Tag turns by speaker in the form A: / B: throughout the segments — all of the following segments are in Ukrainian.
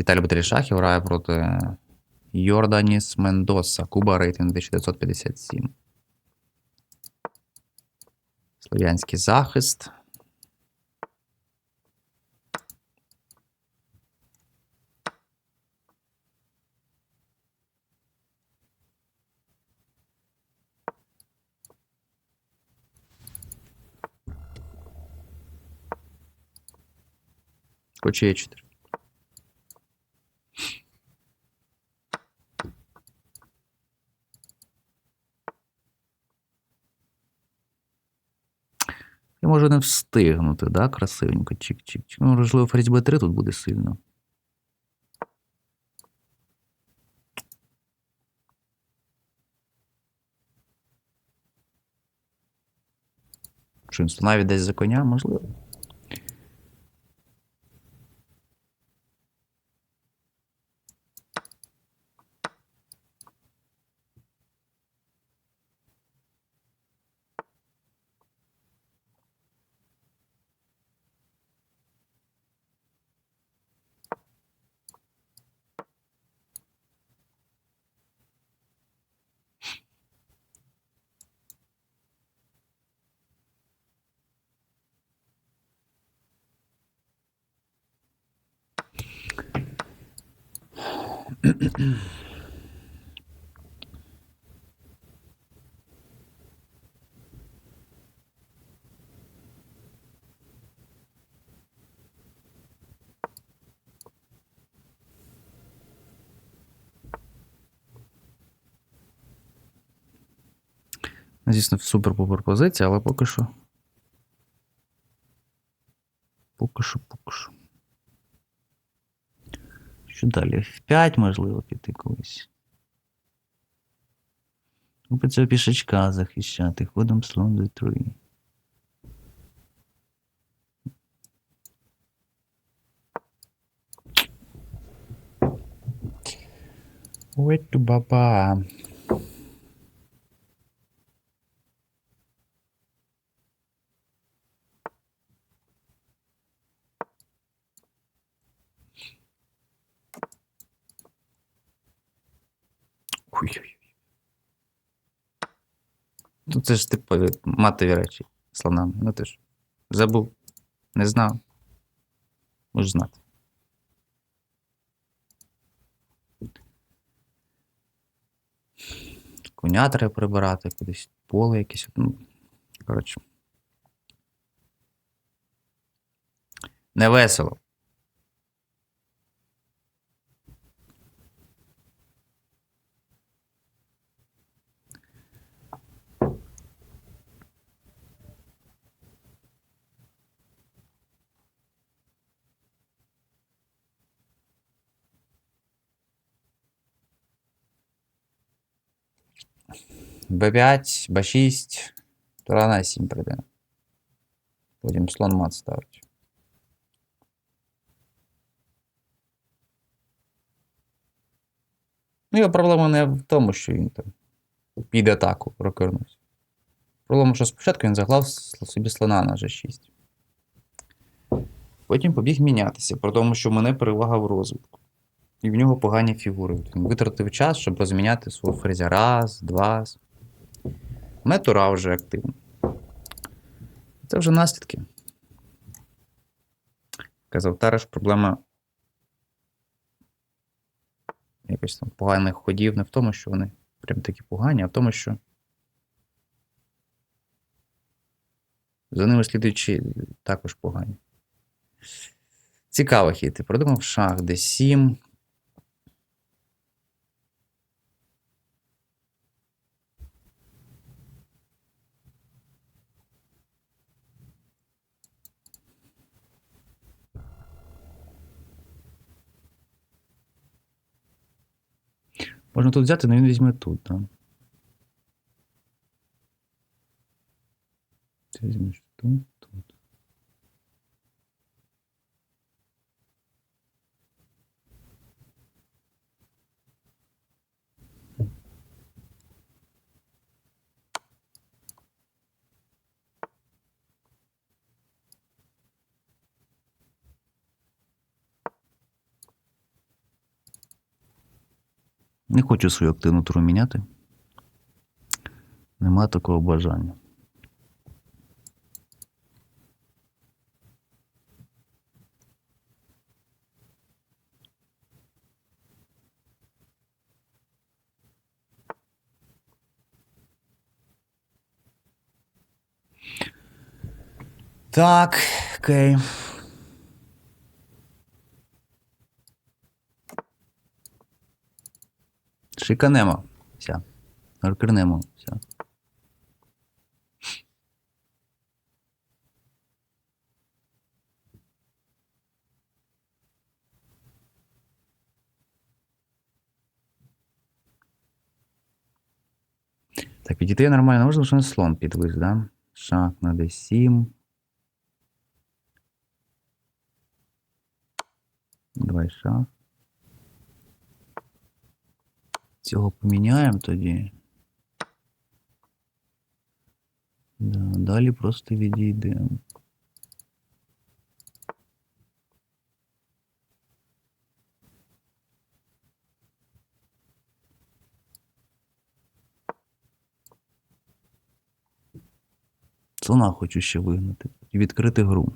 A: Віталій Батрішахів грає проти Йорданіс Мендоса. Куба рейтинг 1957. Слов'янський захист. Хоч Я можу не встигнути, да, красивенько. Чик-чик-чик. Ну, можливо, ферзь Б3 тут буде сильно. Що навіть десь за коня, можливо. Звісно, супер попер позиція, але поки що. Поки що, поки що. Що далі? F5 можливо піти колись. Купи цього пішачка захищати. Ходом слон до 3. Ой, ту баба. Ой-ой. Ну це ж типу матові речі слонами. Ну ти ж забув. Не знав. Можеш знати. Коня треба прибирати кудись, поле якесь. Ну, коротше. Не. Б5, Б6, Тура на 7 прийде. Потім слон мат ставить. Ну, його проблема не в тому, що він там під атаку прокорнувся. Проблема, що спочатку він заклав с- собі слона на G6. Потім побіг мінятися, при тому, що мене перевага в розвитку. І в нього погані фігури. Він витратив час, щоб розміняти свого фрезя. Раз, два. У мене Тура вже активна. Це вже наслідки. Казав Тараш, проблема якось там поганих ходів не в тому, що вони прям такі погані, а в тому, що за ними слідуючі також погані. Цікаво хід. Ти продумав шах d7. Можна тут взяти, але він візьме тут, так. Ти візьмеш тут, Не хочу свою активну туру міняти. Нема такого бажання. Так, окей. Шиканемо. Вся. Аркернемо. Вся. Так, підійти нормально, можна лише на слон підвис, да? Шах на d7. Давай шах. Цього поміняємо тоді. Да, далі просто відійдемо. Слона хочу ще вигнати. Відкрити гру.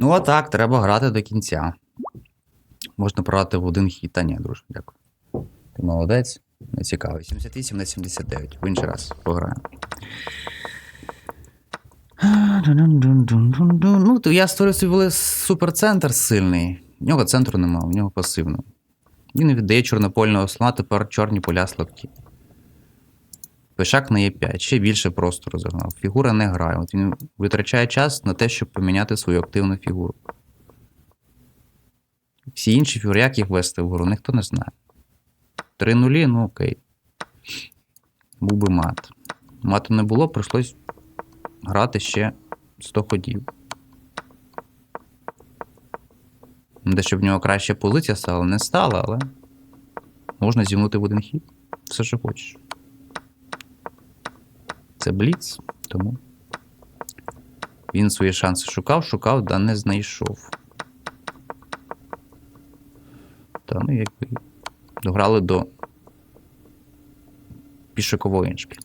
A: Ну, а так, треба грати до кінця. Можна програти в один хід. Та ні, друже, дякую. Ти молодець, не цікавий. 78 на 79. В інший раз пограємо. Ну, я створив собі суперцентр сильний. В нього центру нема, в нього пасивно. Він віддає чорнопольного слона, тепер чорні поля слабкі. Пешак на Е5, ще більше простору загнав. Фігура не грає. От він витрачає час на те, щоб поміняти свою активну фігуру. Всі інші фігури, як їх вести вгору, ніхто не знає. Три нулі, ну окей. Був би мат. Мату не було, прийшлось грати ще 100 ходів. Де щоб в нього краща позиція стала, не стала, але можна зімнути в один хід. Все, що хочеш. Це бліц, тому Він свої шанси шукав, шукав, да не знайшов. Та ну якби дограли до пішокової іншки.